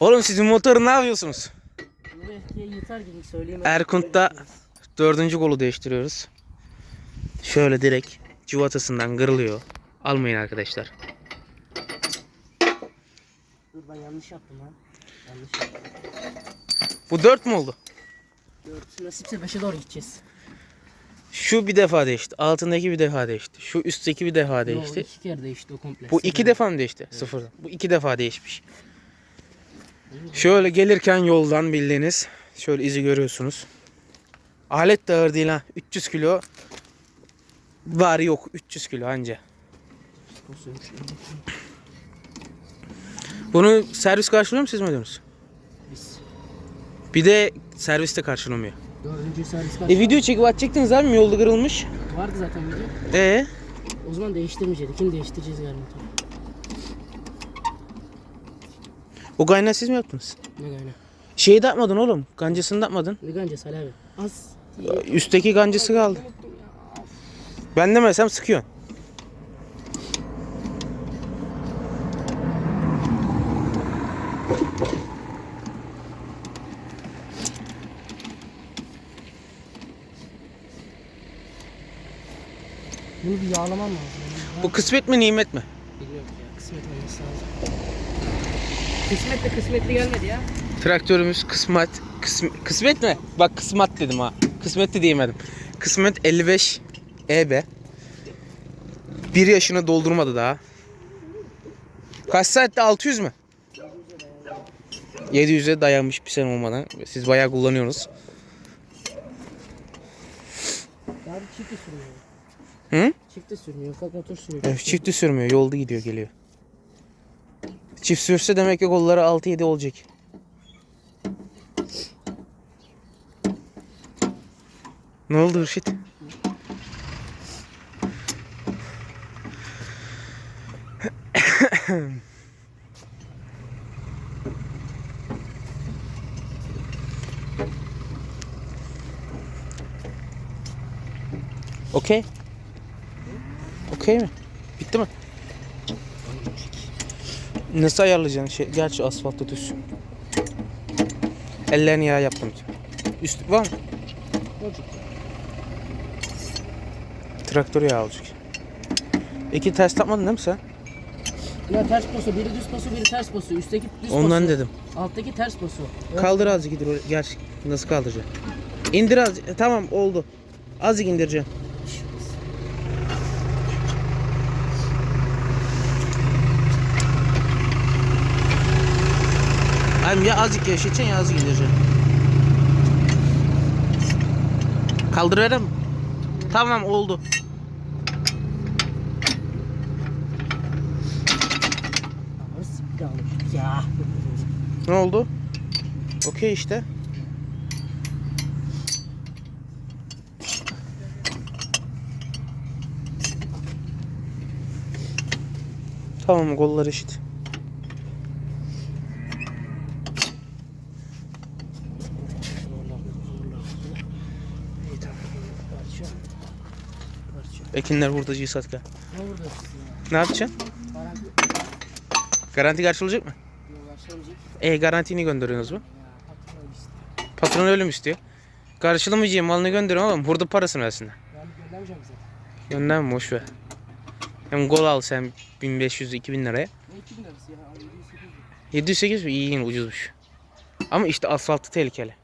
Oğlum sizin motoru ne yapıyorsunuz? Bu eskiye yutar gibi söyleyeyim. Erkund'da dördüncü kolu değiştiriyoruz. Şöyle direkt civatasından kırılıyor. Almayın arkadaşlar. Dur ben yanlış yaptım lan. Yanlış yaptım. Bu dört mü oldu? Dört. Nasipse beşe doğru gideceğiz. Şu bir defa değişti. Altındaki bir defa değişti. Şu üstteki bir defa Yo, değişti. iki kere değişti o komple. Bu iki defa mı değişti? Sıfırdan. Bu iki defa değişmiş. Şöyle gelirken yoldan bildiğiniz şöyle izi görüyorsunuz. Alet de ağır değil ha. 300 kilo var yok 300 kilo anca. Bunu servis karşılıyor mu siz mi ödüyorsunuz? Biz. Bir de serviste karşılamıyor. Dördüncü servis kaç? E video çekip atacaktınız abi? Yolda kırılmış. Vardı zaten video. E O zaman değiştirmeyecektik. Kim değiştireceğiz yarın motoru? O kaynağı siz mi yaptınız? Ne gayna? Şeyi de yapmadın oğlum. Gancasını da yapmadın. Ne gancası Ali abi? Az. Üstteki gancası kaldı. Ben demesem sıkıyorsun. Bunu bir yağlamam lazım. Bu kısmet mi nimet mi? Bilmiyorum ya. Kısmet olması lazım. Kısmet de kısmetli gelmedi ya. Traktörümüz kısmet kısm, kısmet mi? Bak kısmet dedim ha. Kısmet de diyemedim. Kısmet 55 EB. Bir yaşını doldurmadı daha. Kaç saatte 600 mü? 700'e dayanmış bir sene olmadan. Siz bayağı kullanıyorsunuz. Abi çifti sürmüyor. Hı? Çifti sürmüyor. Ufak motor sürüyor. Evet, çifti sürmüyor. Yolda gidiyor geliyor. Çift sürse demek ki kolları 6-7 olacak. Ne oldu Hürşit? Okey. Okey mi? Bitti mi? Nasıl ayarlayacaksın? Şey, gerçi asfaltta düz. Ellerini yağ yaptım. Üst var mı? Olacak. Traktör yağı olacak. İki ters yapmadın değil mi sen? Ya ters posu, biri düz posu, biri ters posu. Üstteki düz Ondan posu. dedim. Alttaki ters posu. Kaldır azıcık gidir. Gerçi nasıl kaldıracaksın? İndir azıcık. E, tamam oldu. Azıcık indireceğim. Abi ya azıcık gevşeteceksin ya azıcık indireceksin. Kaldırırım. Tamam oldu. Ne oldu? Okey işte. Tamam kollar eşit. Zorla, zorla. İyi tamam. Parça. Parça. Ekinler hurdacıyı satka. Ne vurdu ya? Ne yapacaksın? Garanti Garanti karşılayacak mı? yok başlamayacak. E garantini gönderiyorsunuz mu? Patron işte. Patron öyle mi istiyor? Karşılamayacağım malını gönderiyorum oğlum. Hurda parasını versinler. Ben göndermeyeceğim zaten. Gönderme boş ver. Hem gol al sen 1500-2000 liraya. Ne 2000 lirası ya? 700 800 708 mi? İyi yine ucuzmuş. Ama işte asfaltı tehlikeli.